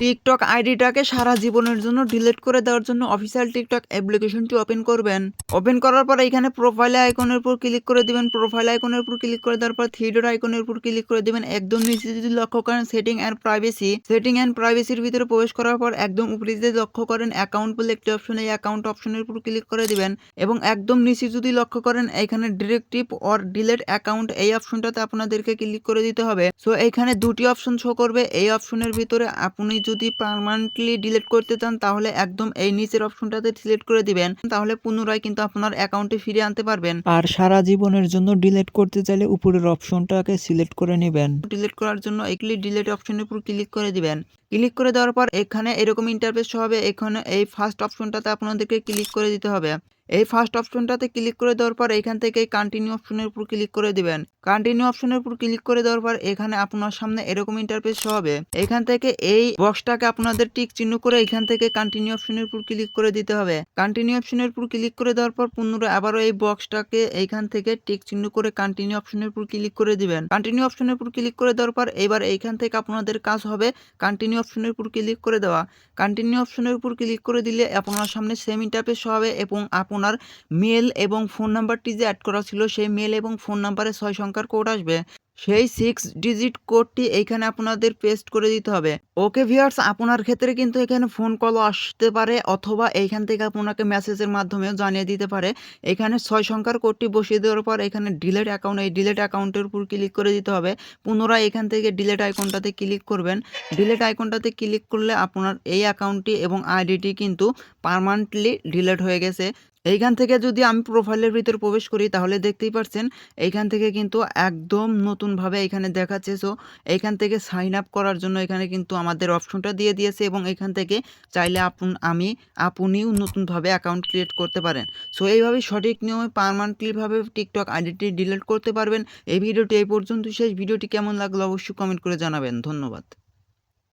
TikTok আইডিটাকে সারা জীবনের জন্য delete করে দেওয়ার জন্য অফিসিয়াল টিকটক অ্যাপ্লিকেশনটি ওপেন করবেন। ওপেন করার পর এখানে প্রোফাইল আইকনের উপর ক্লিক করে দিবেন। প্রোফাইল আইকনের উপর ক্লিক করে দেওয়ার পর ডট আইকনের উপর ক্লিক করে দিবেন। একদম নিচে যদি লক্ষ্য করেন setting and privacy setting and প্রাইভেসির ভিতরে প্রবেশ করার পর একদম উপরে যদি লক্ষ্য করেন অ্যাকাউন্ট বলে একটি অপশন এই অ্যাকাউন্ট অপশনের উপর ক্লিক করে দিবেন এবং একদম নিচে যদি লক্ষ্য করেন এখানে ডিরেক্টিভ অর ডিলেট অ্যাকাউন্ট এই অপশনটাতে আপনাদেরকে ক্লিক করে দিতে হবে। সো এখানে দুটি অপশন শো করবে। এই অপশনের ভিতরে আপনি যদি পার্মানেন্টলি ডিলিট করতে চান তাহলে একদম এই নিচের অপশনটাতে সিলেক্ট করে দিবেন। তাহলে পুনরায় কিন্তু আপনার অ্যাকাউন্টে ফিরে আনতে পারবেন। আর সারা জীবনের জন্য ডিলিট করতে চাইলে উপরের অপশনটাকে সিলেক্ট করে নেবেন। ডিলিট করার জন্য এগুলি ডিলিট অপশনের উপর ক্লিক করে দিবেন। ক্লিক করে দেওয়ার পর এখানে এরকম ইন্টারফেস হবে। এখানে এই ফার্স্ট অপশনটাতে আপনাদেরকে ক্লিক করে দিতে হবে। এই ফার্স্ট অপশনটাতে ক্লিক করে দেওয়ার পর এখান থেকে কন্টিনিউ অপশনের উপর ক্লিক করে দিবেন। কন্টিনিউ অপশনের উপর ক্লিক করে দেওয়ার পর এখানে আপনার সামনে এরকম ইন্টারফেস হবে। এখান থেকে এই বক্সটাকে আপনাদের টিক চিহ্ন করে এখান থেকে কন্টিনিউ অপশনের উপর ক্লিক করে দিতে হবে। কন্টিনিউ অপশনের উপর ক্লিক করে দেওয়ার পর পুনরায় আবারও এই বক্সটাকে এইখান থেকে টিক চিহ্ন করে কন্টিনিউ অপশনের উপর ক্লিক করে দিবেন। কন্টিনিউ অপশনের উপর ক্লিক করে দেওয়ার পর এবার এইখান থেকে আপনাদের কাজ হবে কন্টিনিউ অপশনের উপর ক্লিক করে দেওয়া। কন্টিনিউ অপশনের উপর ক্লিক করে দিলে আপনার সামনে সেম ইন্টারফেস হবে এবং আপনার মেল এবং ফোন নাম্বারটি যে অ্যাড করা ছিল, সেই মেল এবং ফোন নাম্বারে ছয় সংখ্যার কোড আসবে। সেই সিক্স ডিজিট কোডটি এইখানে আপনাদের পেস্ট করে দিতে হবে। ওকে ভিউয়ার্স আপনার ক্ষেত্রে কিন্তু এখানে ফোন কলও আসতে পারে অথবা এইখান থেকে আপনাকে মেসেজের মাধ্যমেও জানিয়ে দিতে পারে। এখানে ছয় সংখ্যার কোডটি বসিয়ে দেওয়ার পর এখানে ডিলেট অ্যাকাউন্ট এই ডিলেট অ্যাকাউন্টের উপর ক্লিক করে দিতে হবে। পুনরায় এখান থেকে ডিলেট আইকনটাতে ক্লিক করবেন। ডিলেট আইকনটাতে ক্লিক করলে আপনার এই অ্যাকাউন্টটি এবং আইডিটি কিন্তু পারমানেন্টলি ডিলেট হয়ে গেছে। এইখান থেকে যদি আমি প্রোফাইলের ভিতর প্রবেশ করি, তাহলে দেখতেই পাচ্ছেন এইখান থেকে কিন্তু একদম নতুনভাবে এখানে দেখাচ্ছে। সো এইখান থেকে সাইন আপ করার জন্য এখানে কিন্তু আমাদের অপশনটা দিয়ে দিয়েছে এবং এখান থেকে চাইলে আপন, আমি আপনিও নতুনভাবে অ্যাকাউন্ট ক্রিয়েট করতে পারেন। সো এইভাবে সঠিক নিয়মে পারমানেন্টলিভাবে টিকটক আইডিটি ডিলিট করতে পারবেন। এই ভিডিওটি এই পর্যন্ত শেষ ভিডিওটি কেমন লাগল অবশ্যই কমেন্ট করে জানাবেন। ধন্যবাদ।